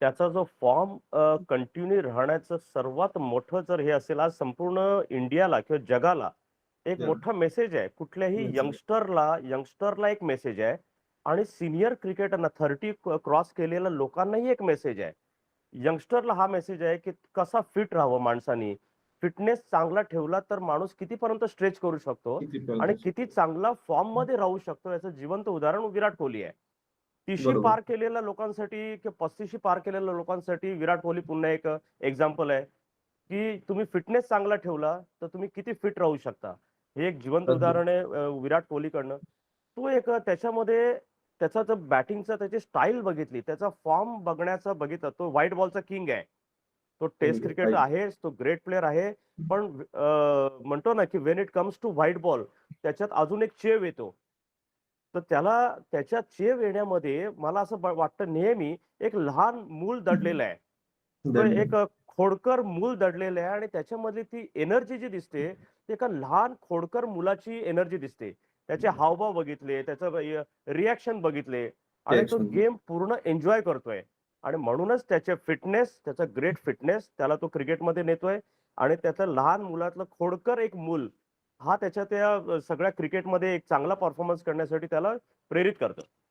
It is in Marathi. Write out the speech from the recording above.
त्याचा जो फॉर्म कंटिन्यू राहण्याचं सर्वात मोठं जर हे असेल आज संपूर्ण इंडियाला किंवा जगाला एक. मोठा मेसेज आहे कुठल्याही. यंगस्टरला यंगस्टरला एक मेसेज आहे आणि सिनियर क्रिकेटरना थर्टी क्रॉस केलेल्या लोकांनाही एक मेसेज आहे यंगस्टरला हा मेसेज आहे की कसा फिट राहावं माणसानी फिटनेस चांगला ठेवला तर माणूस कितीपर्यंत स्ट्रेच करू शकतो किती आणि? किती चांगला फॉर्ममध्ये राहू शकतो याचं जिवंत उदाहरण विराट कोहली आहे बरोबर. पार केलेल्या लोकांसाठी किंवा पस्तीशी पार केलेल्या लोकांसाठी विराट कोहली पुन्हा एक एक्झाम्पल आहे की तुम्ही फिटनेस चांगला ठेवला तर तुम्ही किती फिट राहू शकता हे एक जिवंत. उदाहरण आहे विराट कोहलीकडनं तो एक त्याच्यामध्ये त्याचा जर बॅटिंगचा त्याची स्टाईल बघितली त्याचा फॉर्म बघण्याचा बघितलं तो व्हाईट बॉलचा किंग आहे तो टेस्ट आहे, क्रिकेट. आहेच तो ग्रेट प्लेअर आहे पण म्हणतो ना की when it comes to white ball त्याच्यात अजून एक चेव येतो तर त्याला त्याच्या चेव येण्यामध्ये मला असं वाटतं नेहमी एक लहान मूल दडलेलं आहे. तो धन्यवाद. एक खोडकर मूल दडलेलं आहे आणि त्याच्यामधली ती एनर्जी जी दिसते ती एका लहान खोडकर मुलाची एनर्जी दिसते. त्याचे हावभाव बघितले त्याचं रिॲक्शन बघितले आणि तो. गेम पूर्ण एन्जॉय करतोय. आणि म्हणूनच त्याचे फिटनेस त्याचा ग्रेट फिटनेस त्याला तो क्रिकेटमध्ये नेतोय आणि त्याचं लहान मुलातलं खोडकर एक मूल हा त्याच्या त्या सगळ्या क्रिकेटमध्ये एक चांगला परफॉर्मन्स करण्यासाठी त्याला प्रेरित करतो.